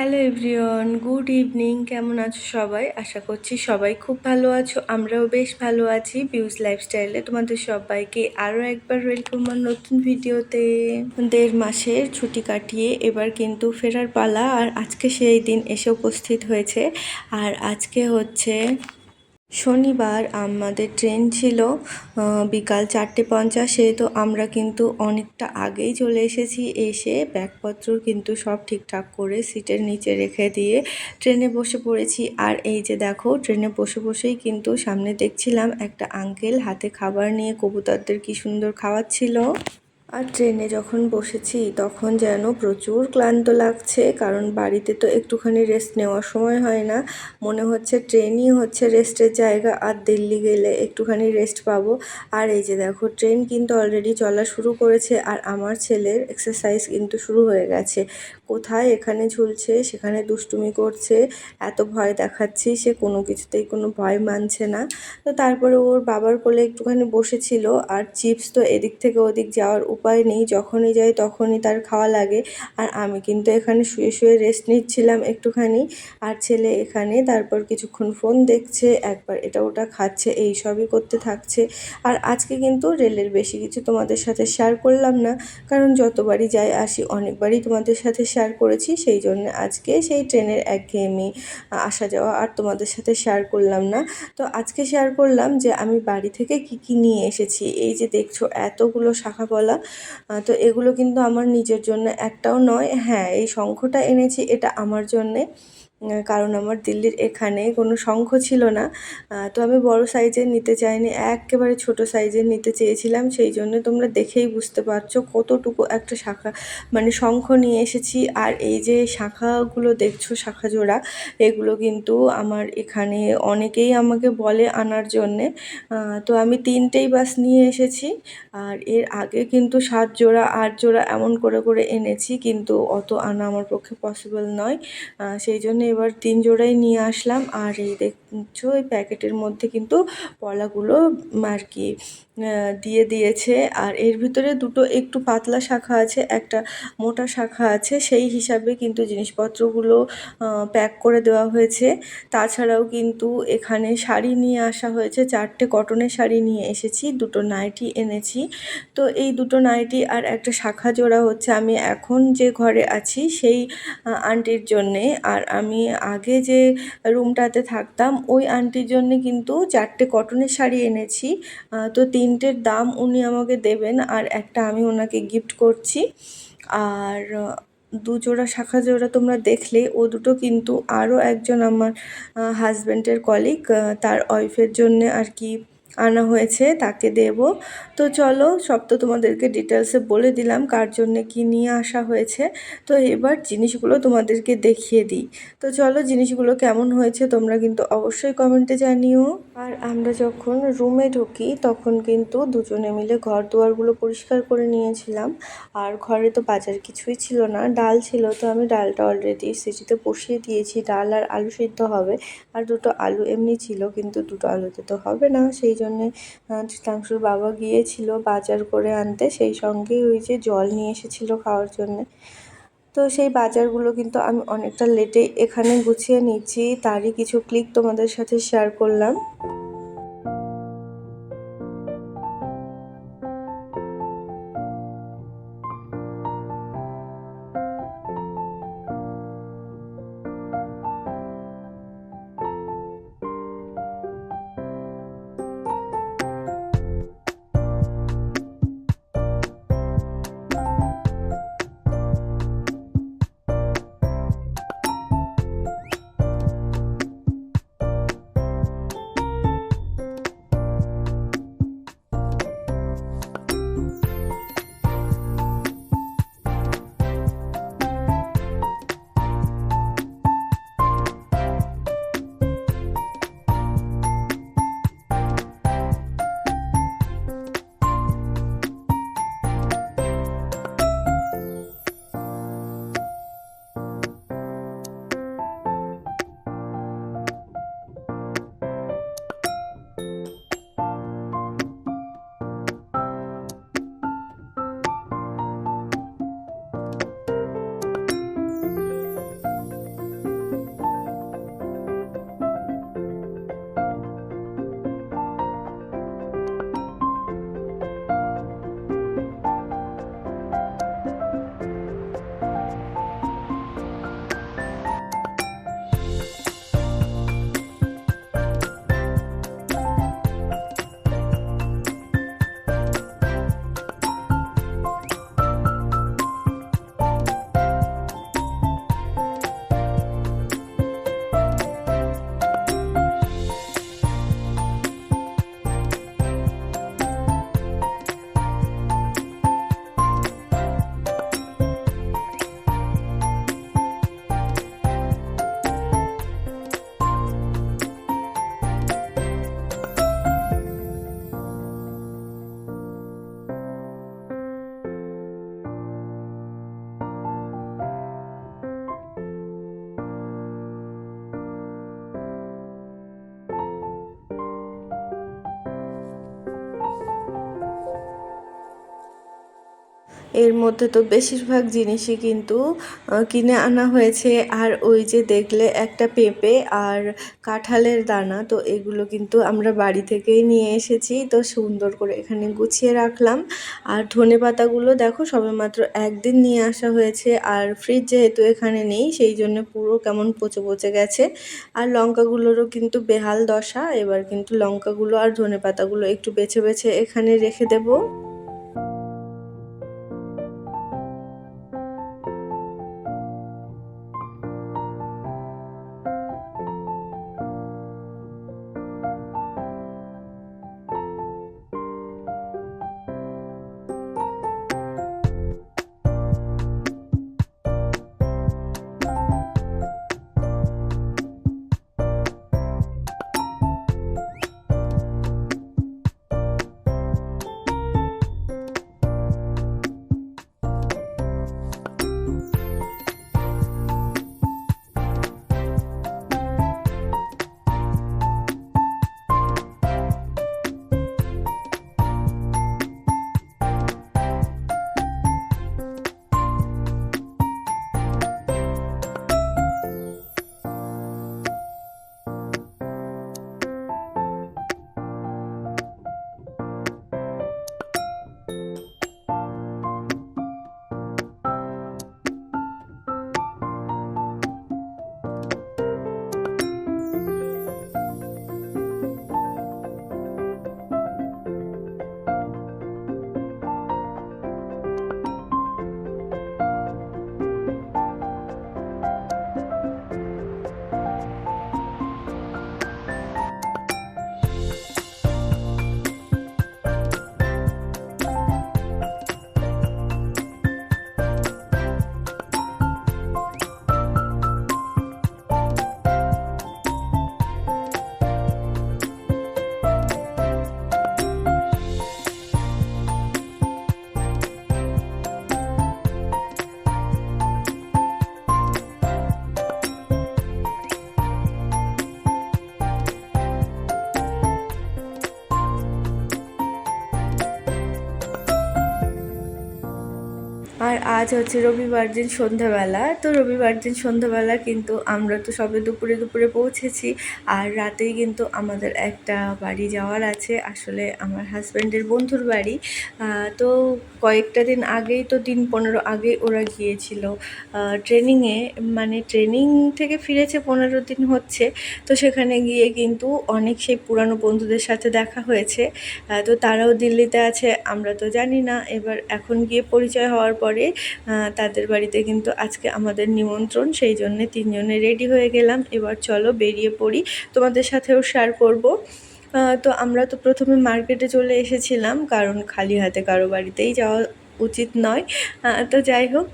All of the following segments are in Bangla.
Hello everyone, good evening. কেমন আছো সবাই? আশা করছি সবাই খুব ভালো আছো। আমরাও বেশ ভালো আছি ভিউজ লাইফস্টাইলে। তোমাদের সবাইকে আরও একবার ওয়েলকাম আমার নতুন ভিডিওতে। দেড় মাসের ছুটি কাটিয়ে এবার কিন্তু ফেরার পালা, আর আজকে সেই দিন এসে উপস্থিত হয়েছে। আর আজকে হচ্ছে শনিবার আমাদের ট্রেন ছিল বিকাল চারটে পঞ্চাশে তো আমরা কিন্তু অনেকটা আগেই চলে এসেছি। এসে ব্যাগপত্র কিন্তু সব ঠিকঠাক করে সিটের নিচে রেখে দিয়ে ট্রেনে বসে পড়েছি। আর এই যে দেখো, ট্রেনে বসে বসেই কিন্তু সামনে দেখছিলাম একটা আঙ্কেল হাতে খাবার নিয়ে কবুতরদের কি সুন্দর খাওয়াচ্ছিল। আর ট্রেনে যখন বসেছি, তখন যেন প্রচুর ক্লান্ত লাগছে, কারণ বাড়িতে তো একটুখানি রেস্ট নেওয়ার সময় হয় না। মনে হচ্ছে ট্রেনই হচ্ছে রেস্টের জায়গা, আর দিল্লি গেলে একটুখানি রেস্ট পাবো। আর এই যে দেখো, ট্রেন কিন্তু অলরেডি চলা শুরু করেছে, আর আমার ছেলের এক্সারসাইজ কিন্তু শুরু হয়ে গেছে। কোথায় এখানে ঝুলছে, সেখানে দুষ্টুমি করছে, এত ভয় দেখাচ্ছি সে কোনো কিছুতেই কোনো ভয় মানছে না। তো তারপরে ওর বাবার কোলে একটুখানি বসেছিল, আর চিপস তো এদিক থেকে ওদিক যাওয়ার উপায় নেই যখনই যাই তখনই তার খাওয়া লাগে। আর আমি কিন্তু এখানে শুয়ে শুয়ে রেস্ট নিচ্ছিলাম একটুখানি। আর ছেলে এখানে তারপর কিছুক্ষণ ফোন দেখছে একবার এটা ওটা খাচ্ছে এই সবই করতে থাকছে। আর আজকে কিন্তু রেলের বেশি কিছু তোমাদের সাথে শেয়ার করলাম না কারণ যতবারই যাই আসি অনেকবারই তোমাদের সাথে শেয়ার করেছি সেই জন্য আজকে সেই ট্রেনের একঘেয়েমি আসা যাওয়া আর তোমাদের সাথে শেয়ার করলাম না। তো আজকে শেয়ার করলাম যে আমি বাড়ি থেকে কি কি নিয়ে এসেছি এই যে দেখছ এতগুলো শাখা আহ, তো এগুলো কিন্তু আমার নিজের জন্য একটাও নয়। হ্যাঁ এই শঙ্খটা এনেছি, এটা আমার জন্যে। কারণ আমার দিল্লির এখানে কোনো শঙ্খ ছিল না। তো আমি বড় সাইজের নিতে চাইনি, একেবারে ছোট সাইজের নিতে চেয়েছিলাম। সেই জন্য তোমরা দেখেই বুঝতে পারছ কতটুকু একটা শাখা মানে শঙ্খ নিয়ে এসেছি। আর এই যে শাখাগুলো দেখছ, শাখা জোড়া, এগুলো কিন্তু আমার এখানে অনেকেই আমাকে বলে আনার জন্যে। তো আমি তিনটেই বাস নিয়ে এসেছি। আর এর আগে কিন্তু সাত জোড়া, আট জোড়া এমন করে করে এনেছি, কিন্তু অত আনা আমার পক্ষে পসিবল নয়। সেই জন্য এবার তিন জোড়াই নিয়ে আসলাম আর এই দেখছ, এই প্যাকেটের মধ্যে কিন্তু পলাগুলো আর কি দিয়ে দিয়েছে। আর এর ভিতরে দুটো একটু পাতলা শাখা আছে, একটা মোটা শাখা আছে। সেই হিসাবে কিন্তু জিনিসপত্রগুলো প্যাক করে দেওয়া হয়েছে। তাছাড়াও কিন্তু এখানে শাড়ি নিয়ে আসা হয়েছে। চারটে কটনের শাড়ি নিয়ে এসেছি, দুটো নাইটি এনেছি। তো এই দুটো নাইটি আর একটা শাখা জোড়া হচ্ছে। আমি এখন যে ঘরে আছি, সেই আন্টির জন্যে। আর আমি আগে যে রুমটাতে থাকতাম, ওই আন্টির জন্যে কিন্তু চারটে কটনের শাড়ি এনেছি। তো তো তিনটের দাম উনি আমাকে দেবেন আর একটা আমি ওনাকে গিফট করছি। আর দু জোড়া শাখা জোড়া তোমরা দেখলে, ও দুটো কিন্তু আরও একজন আমার হাজব্যান্ডের কলিগ তার ওয়াইফের জন্য আর কি আনা হয়েছে, তাকে দেব। তো চলো, সব তো তোমাদেরকে ডিটেলসে বলে দিলাম কার জন্যে কি নিয়ে আসা হয়েছে। তো এবার জিনিসগুলো তোমাদেরকে দেখিয়ে দিই। তো চলো, জিনিসগুলো কেমন হয়েছে তোমরা কিন্তু অবশ্যই কমেন্টে জানিও। আর আমরা যখন রুমে ঢুকি, তখন কিন্তু দুজনে মিলে ঘর দুয়ারগুলো পরিষ্কার করে নিয়েছিলাম। আর ঘরে তো বাজার কিছুই ছিল না, ডাল ছিল। তো আমি ডালটা অলরেডি সিটিতে বসিয়ে দিয়েছি, ডাল আর আলু সিদ্ধ হবে। আর দুটো আলু এমনি ছিল, কিন্তু দুটো আলুতে তো হবে না। সেই জন্যে চিত্রাংশুর বাবা গিয়েছিল বাজার করে আনতে। সেই সঙ্গে ওই যে জল নিয়ে এসেছিল খাওয়ার জন্যে। তো সেই বাজারগুলো কিন্তু আমি অনেকটা লেটে এখানে গুছিয়ে নিচ্ছি। তারই কিছু ক্লিক তোমাদের সাথে শেয়ার করলাম। এর মধ্যে তো বেশিরভাগ জিনিসই কিন্তু কিনে আনা হয়েছে। আর ওই যে দেখলে একটা পেঁপে আর কাঁঠালের দানা, তো এগুলো কিন্তু আমরা বাড়ি থেকেই নিয়ে এসেছি। তো সুন্দর করে এখানে গুছিয়ে রাখলাম। আর ধনে পাতাগুলো দেখো সবেমাত্র একদিন নিয়ে আসা হয়েছে। আর ফ্রিজ যেহেতু এখানে নেই, সেই জন্য পুরো কেমন পচে পচে গেছে। আর লঙ্কাগুলোরও কিন্তু বেহাল দশা। এবার কিন্তু লঙ্কাগুলো আর ধনে পাতাগুলো একটু বেছে বেছে এখানে রেখে দেবো। আজ হচ্ছে রবিবার দিন সন্ধ্যাবেলা। তো রবিবার দিন সন্ধ্যাবেলা কিন্তু আমরা তো সবে দুপুরে দুপুরে পৌঁছেছি। আর রাতেই কিন্তু আমাদের একটা বাড়ি যাওয়ার আছে। আসলে আমার হাজব্যান্ডের বন্ধুর বাড়ি। তো কয়েকটা দিন আগেই তো দিন পনেরো আগেই ওরা গিয়েছিল। ট্রেনিংয়ে মানে ট্রেনিং থেকে ফিরেছে পনেরো দিন হচ্ছে। তো সেখানে গিয়ে কিন্তু অনেক সেই পুরানো বন্ধুদের সাথে দেখা হয়েছে। তো তারাও দিল্লিতে আছে, আমরা তো জানি না। এবার এখন গিয়ে পরিচয় হওয়ার পরে তাদের বাড়িতে কিন্তু আজকে আমাদের নিমন্ত্রণ, সেই জন্যে তিনজনে রেডি হয়ে গেলাম। এবার চলো বেরিয়ে পড়ি। তোমাদের সাথেও শেয়ার করব। তো আমরা তো প্রথমে মার্কেটে চলে এসেছিলাম, কারণ খালি হাতে কারও বাড়িতেই যাওয়া উচিত নয়। তো যাই হোক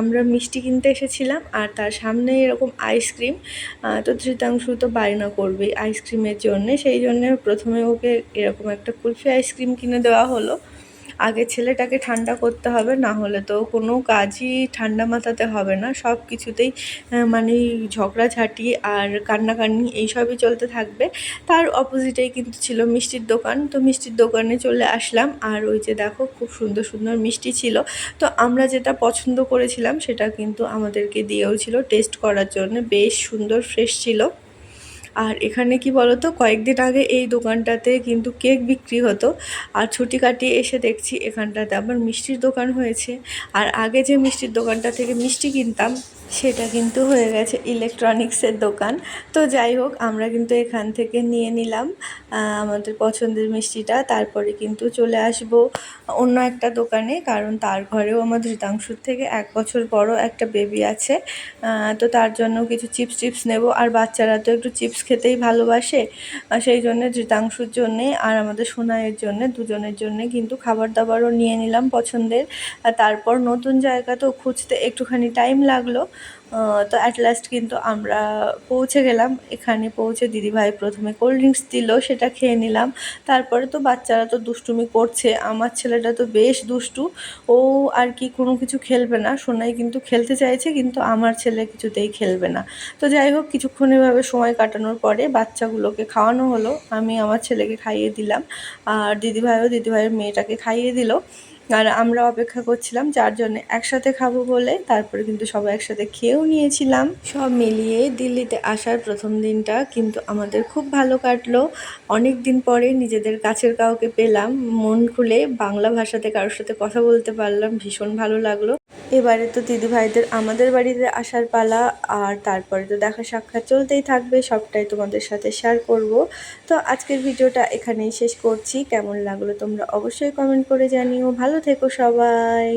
আমরা মিষ্টি কিনতে এসেছিলাম, আর তার সামনে এরকম আইসক্রিম তো ধৃতাংশু তো বায়না করবে আইসক্রিমের জন্যে, সেই জন্য প্রথমে ওকে এরকম একটা কুলফি আইসক্রিম কিনে দেওয়া হলো। আগে ছেলেটাকে ঠান্ডা করতে হবে, না হলে তো কোনো কাজই ঠান্ডা মাথাতে হবে না। সব কিছুতেই মানে ঝগড়াঝাটি আর কান্নাকান্নি এইসবই চলতে থাকবে। তার অপোজিটেই কিন্তু ছিল মিষ্টির দোকান। তো মিষ্টির দোকানে চলে আসলাম। আর ওই যে দেখো, খুব সুন্দর সুন্দর মিষ্টি ছিল। তো আমরা যেটা পছন্দ করেছিলাম, সেটা কিন্তু আমাদেরকে দিয়েও ছিল। টেস্ট করার জন্য বেশ সুন্দর ফ্রেশ ছিল। আর এখানে কি বলতো, কয়েকদিন আগে এই দোকানটাতে কিন্তু কেক বিক্রি হতো। আর ছুটি কাটিয়ে এসে দেখছি এখানটাতে আবার মিষ্টির দোকান হয়েছে। আর আগে যে মিষ্টির দোকানটা থেকে মিষ্টি কিনতাম, সেটা কিন্তু হয়ে গেছে ইলেকট্রনিক্সের দোকান। তো যাই হোক, আমরা কিন্তু এখান থেকে নিয়ে নিলাম আমাদের পছন্দের মিষ্টিটা। তারপরে কিন্তু চলে আসব অন্য একটা দোকানে, কারণ তার ঘরেও আমার ধৃতাংশুর থেকে এক বছর বড় একটা বেবি আছে। তো তার জন্য কিছু চিপস টিপস নেব। আর বাচ্চারা তো একটু চিপস খেতেই ভালোবাসে সেই জন্যে ধৃতাংশুর জন্যে আর আমাদের সোনাইয়ের জন্যে, দুজনের জন্যে কিন্তু খাবার দাবারও নিয়ে নিলাম পছন্দের। আর তারপর নতুন জায়গা তো খুঁজতে একটুখানি টাইম লাগল। তো অ্যাট লাস্ট কিন্তু আমরা পৌঁছে গেলাম। এখানে পৌঁছে দিদিভাই প্রথমে কোল্ড ড্রিঙ্কস দিল, সেটা খেয়ে নিলাম। তারপরে তো বাচ্চারা তো দুষ্টুমি করছে, আমার ছেলেটা তো বেশ দুষ্টু। ও আর কি কোনো কিছু খেলবে না, সোনাই কিন্তু খেলতে চাইছে, কিন্তু আমার ছেলে কিছুতেই খেলবে না। তো যাই হোক, কিছুক্ষণ এভাবে সময় কাটানোর পরে বাচ্চাগুলোকে খাওয়ানো হলো। আমি আমার ছেলেকে খাইয়ে দিলাম, আর দিদিভাইও দিদিভাইয়ের মেয়েটাকে খাইয়ে দিল। আর আমরা অপেক্ষা করছিলাম যার জনে একসাথে খাব বলে, তারপরে কিন্তু সবাই একসাথে খেয়েও নিয়েছিলাম। সব মিলিয়ে দিল্লিতে আসার প্রথম দিনটা কিন্তু আমাদের খুব ভালো কাটলো। অনেক দিন পরে নিজেদের কাছের কাউকে পেলাম, মন খুলে বাংলা ভাষাতে কারোর সাথে কথা বলতে পারলাম, ভীষণ ভালো লাগল। এবারে তো দিদি ভাইদের আমাদের বাড়িতে আসার পালা, আর তারপরে তো দেখা সাক্ষাৎ চলতেই থাকবে, সবটাই তোমাদের সাথে শেয়ার করব। তো আজকের ভিডিওটা এখানেই শেষ করছি। কেমন লাগল তোমরা অবশ্যই কমেন্ট করে জানিও। ভালো থেকো সবাই।